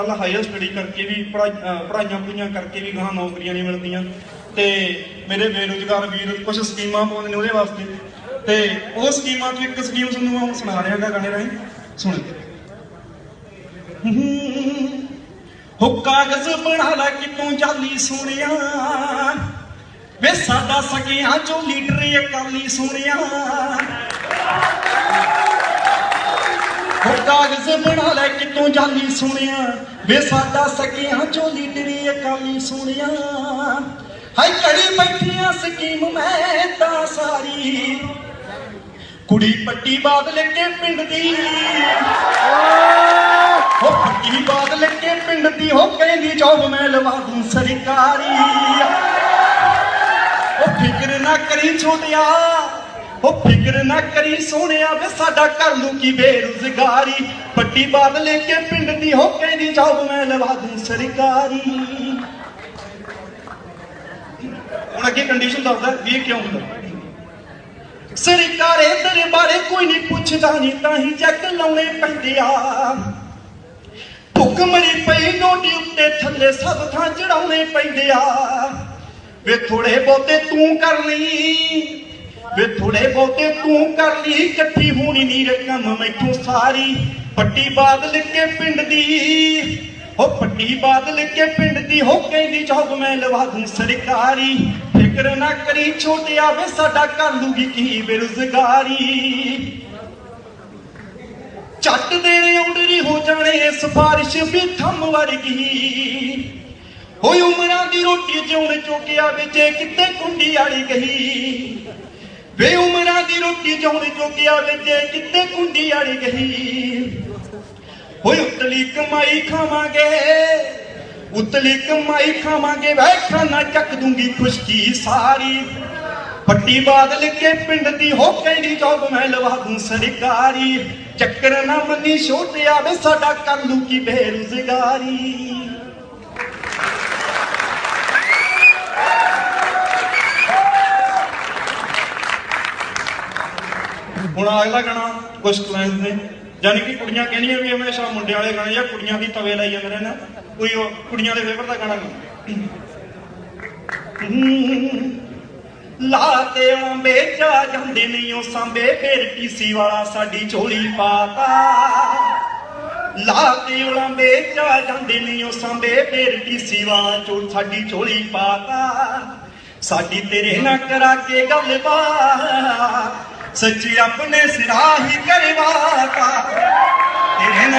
ਕੱਲ higher study ਕਰਕੇ ਵੀ ਪੜ੍ਹਾਈ- ਅਹ ਪੜ੍ਹਾਈਆਂ ਪੜ੍ਹਾਈਆਂ ਕਰਕੇ ਵੀ ਗਾਹਾਂ ਨੌਕਰੀਆਂ ਨਹੀਂ ਮਿਲਦੀਆਂ। ਤੇ ਮੇਰੇ ਬੇਰੁਜ਼ਗਾਰ ਵੀਰ ਕੁਝ ਸਕੀਮਾਂ ਪਾਉਂਦੇ ਨੇ ਉਹਦੇ ਵਾਸਤੇ। ਤੇ ਉਹ ਸਕੀਮਾਂ ਤੋਂ ਇੱਕ ਸਕੀਮ ਤੁਹਾਨੂੰ ਮੈਂ ਸੁਣਾ ਰਿਹਾ ਗਾ ਗਾਣੇ ਰਾਹੀਂ। ਸੁਣ। ਹੋ ਕਾਗਜ਼ ਬਣਾ ਲੈ ਕਿਤੋਂ ਜਾਲੀ ਸੋਹਣਿਆ। ਵੇ ਸਾਡਾ ਸਕਿਆਂ ਚੋਂ ਲੀਡਰ ਅਕਾਲੀ ਸੋਹਣਿਆ। ਹੋ ਕਾਗਜ਼ ਬਣਾ ਲੈ ਕਿਤੋਂ ਜਾਲੀ ਸੁਣਿਆ ਵੇ ਸਾਡਾ ਸਕਿਆਂ ਚੋਂ ਲੀਡਰੀ ਅਕਾਲੀ ਸੁਣਿਆ। ਹਾਈ ਕੜੀ ਬੈਠੀਆਂ ਸਕੀਮ ਮੈਂ ਤਾਂ ਸਾਰੀ। ਕੁੜੀ ਪੱਟੀ ਬਾਦਲ ਕੇ ਪਿੰਡ ਦੀ। ਹੋ ਪੱਟੀ ਬਾਦਲ ਕੇ ਪਿੰਡ ਦੀ, ਹੋ ਕਹਿੰਦੀ ਜੋਬ ਮੈਂ ਲਵਾ ਦੂੰ ਸਰਕਾਰੀ। ਉਹ ਫਿਕਰ ਨਾ ਕਰੀ ਛੋਟਿਆ। ਉਹ ਫਿਕਰ ਨਾ ਕਰੀ ਸੋਹਣਿਆ ਵੇ, ਸਾਡਾ ਕਰ ਲੂ ਕੀ ਬੇਰੁਜ਼ਗਾਰੀ? ਪੱਟੀ ਬਾਦਲ ਕੇ ਪਿੰਡ ਦੀ ਹੋ ਕਹਿੰਦੀ ਜੋਬ ਮੈਂ ਲਵਾ ਦੂੰ ਸਰਕਾਰੀ। ਹੁਣ ਅੱਗੇ ਕੰਡੀਸ਼ਨ ਦੱਸਦਾ, ਵੀ ਇਹ ਕਿਉਂ ਹੁੰਦਾ? ਸਰਕਾਰੇ ਦਰਬਾਰੇ ਕੋਈ ਨਹੀਂ ਪੁੱਛਦਾ ਨਹੀਂ ਤਾਂ ਹੀ ਚੈੱਕ ਲਾਉਣੇ ਪੈਂਦੇ ਆ। ਭੁੱਖ ਮਰੀ ਪਈ ਨੋਟੀ ਉੱਤੇ ਥੱਲੇ ਸਭ ਥਾਂ ਚੜਾਉਣੇ ਪੈਂਦੇ ਆ। ਵੇ ਥੋੜੇ ਬਹੁਤੇ ਤੂੰ ਕਰ ਲਈ ਵੇ ਥੋੜੇ ਬਹੁਤੇ ਤੂੰ ਕਰ ਲਈ ਇਕੱਠੀ ਹੋਣੀ ਨਹੀਂ ਰਕਮ, ਮੈਥੋਂ ਸਾਰੀ ਪੱਟੀ ਬਾਦਲ ਕੇ ਪਿੰਡ ਦੀ। ਹੋ ਪੱਟੀ ਬਾਦਲ ਕੇ ਪਿੰਡ ਦੀ, ਹੋ ਕਹਿੰਦੀ ਜੋਬ ਮੈਂ ਲਵਾ ਦੂੰ ਸਰਕਾਰੀ। ਫਿਕਰ ਨਾ ਕਰੀ ਛੋਟਿਆ ਵੇ ਸਾਡਾ ਕਰ ਲੂਗੀ ਕੀ ਬੇਰੁਜ਼ਗਾਰੀ। ਚੱਟ ਦੇਣੇ ਔਂਡਰੀ ਹੋ ਜਾਣੇ ਸਫਾਰਿਸ਼ ਵੀ ਥੰਮ ਵਰਗੀ। ਹੋਈ ਉਮਰਾਂ ਦੀ ਰੋਟੀ ਜਿਉਣ ਚੋਕਿਆ ਵਿੱਚ, ਕਿਤੇ ਕੁੰਡੀ ਵਾਲੀ ਗਈ ਵੇ ਦੀ ਰੋਟੀ ਜਿਉਣ ਚੋਕਿਆ ਵਿੱਚ ਕਿਤੇ ਕੁੰਡੀ ਆੜੀ ਗਈ। ਹੋਈ ਉਤਲੀ ਕਮਾਈ ਖਾਵਾਂਗੇ, ਉਤਲੀ ਕਮਾਈ ਖਾਵਾਂਗੇ ਵੈਖਾ ਨਾ ਚੱਕ ਦੂੰਗੀ ਖੁਸ਼ਕੀ ਸਾਰੀ। ਪੱਟੀ ਬਾਦਲ ਕੇ ਪਿੰਡ ਦੀ ਹੋ ਕਹਿੰਦੀ ਜੋਬ ਮੈਂ ਲਵਾ ਦੂੰ ਸਰਕਾਰੀ। ਚੱਕਰ ਨਾ ਮੰਨੀ ਛੋਟਿਆ ਵੇ ਸਾਡਾ ਕਰ ਲੂ ਕੀ ਬੇਰੁਜ਼ਗਾਰੀ। ਹੁਣ ਅਗਲਾ ਗਾਣਾ ਕੁਝ ਕਲਾਇੰਟ ਨੇ ਯਾਨੀ ਕਿ ਕੁੜੀਆਂ ਕਹਿੰਦੀਆਂ ਵੀ ਹਮੇਸ਼ਾ ਮੁੰਡੇ ਵਾਲੇ ਗਾਣੇ ਜਾਂ ਕੁੜੀਆਂ ਦੀ ਤਵੇ ਲਾਈ ਜਾਂਦੇ ਨੇ ਨਾ, ਕੋਈ ਕੁੜੀਆਂ ਦੇ ਫੇਵਰ ਦਾ ਗਾਣਾ ਗਾ। ਲਾ ਤੇ ਚਾ ਜਾਂਦੇ ਨਹੀਂ ਉਹ ਸਾਂਬੇ ਫੇਰ ਟੀਸੀ ਵਾਲਾ ਸਾਡੀ ਝੋਲੀ ਪਾਤਾ। ਲਾ ਤੇ ਚਾ ਜਾਂਦੇ ਨਹੀਂ ਉਹ ਸਾਂਬੇ ਫੇਰ ਟੀਸੀ ਵਾਲਾ ਚੋ, ਸਾਡੀ ਝੋਲੀ ਪਾਤਾ। ਸਾਡੀ ਤੇਰੇ ਨਾਲ ਕਰਾ ਕੇ ਗੱਲਬਾਤ। ਸੱਚੀ ਆਪਣੇ ਸਿਰਾਹੀ ਸਿਰਾ ਕਰਵਾਤਾ ਤੇਰੇ